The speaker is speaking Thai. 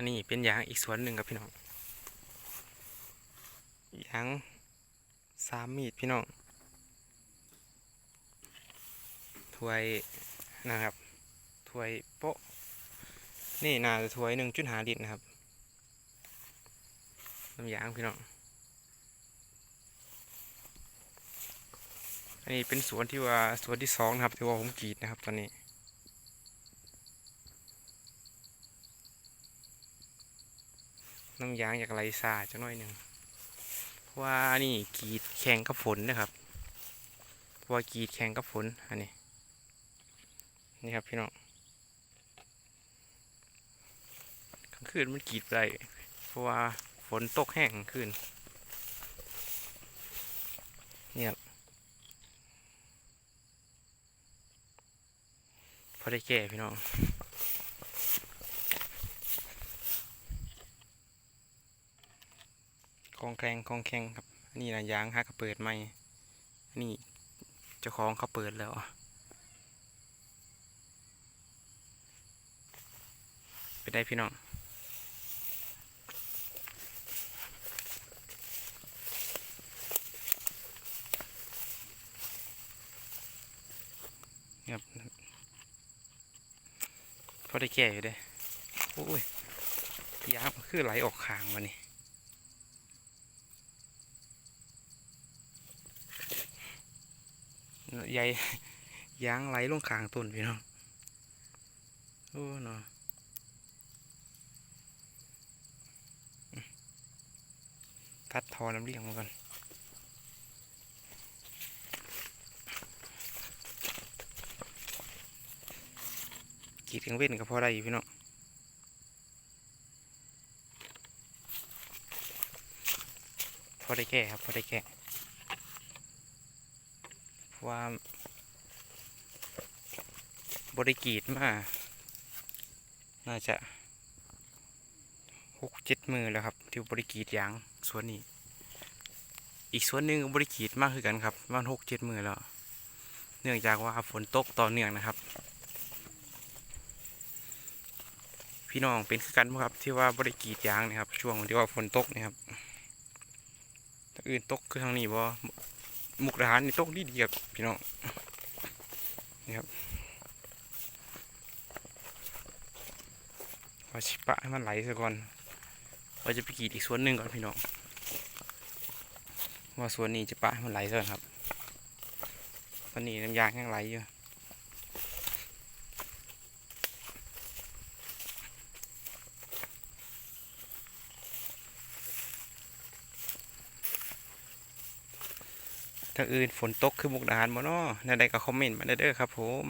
อันนี้เป็นยางอีกสวนหนึ่งครับพี่น้องยางสามมีดพี่น้องถ้วยนะครับถ้วยโป๊ะนี่น่าจะถ้วยหนึ่งจุดหาลิตรนะครับน้ำยางพี่น้องอันนี้เป็นสวนที่ว่าสวนที่สองนะครับที่ว่าผมกรีดนะครับตอนนี้ น้ำยางอยากไหลซาจังหน่อยหนึ่งเพราะว่านี่กีดแข่งกับฝนนะครับเพราะว่ากีดแข่งกับฝนอันนี้นี่ครับพี่น้องกลางคืนมันกีดไปเพราะว่าฝนตกแห้งกลางคืนนี่ครับพอได้แก่พี่น้อง กองแกรงกองแข็งครับอันนี้นะยางฮักเปิดไม่อันนี้เจ้าของเขาเปิดแล้วไปได้พี่น้องครับพอได้แก่อยู่เด้โอ้ยยางคือไหลออกข้างมานี่ ใหญ่ยางไหลลงข้างต้นพี่น้องโอ้เนาะตัดทอน้ำเลี้ยงมาก่อนกีดกังเว้นก็พอได้อยู่พี่น้องพอได้แก่ครับ พอได้แก่ เพราะว่าบริกีดมาน่าจะหกเจ็ดมือแล้วครับ ที่บริกีดยางส่วนนี้ อีกส่วนหนึ่งบริกีดมากคือกันครับมันหกเจ็ดมือแล้ว เนื่องจากว่าฝนตกต่อเนื่องนะครับ พี่น้องเป็นคือกันครับ ที่ว่าบริกีดยางนะครับ ช่วงที่ว่าฝนตกนี่ครับอื่นตกคือทางนี้บ่ มุกดาหารนี่ตกดีดีครับพี่น้องนี่ครับว่าชิปะให้มันไหลซะก่อนว่าจะไปกีดอีกส่วนหนึ่งก่อนพี่น้องว่าส่วนนี้จะปะให้มันไหลซะก่อนครับตอนนี้น้ำยางยังไหลอยู่ ถ้งอื่นฝนตกคือมุกดาหารบ่เนาะในใดก็คอมเมนต์มาได้เด้อครับผม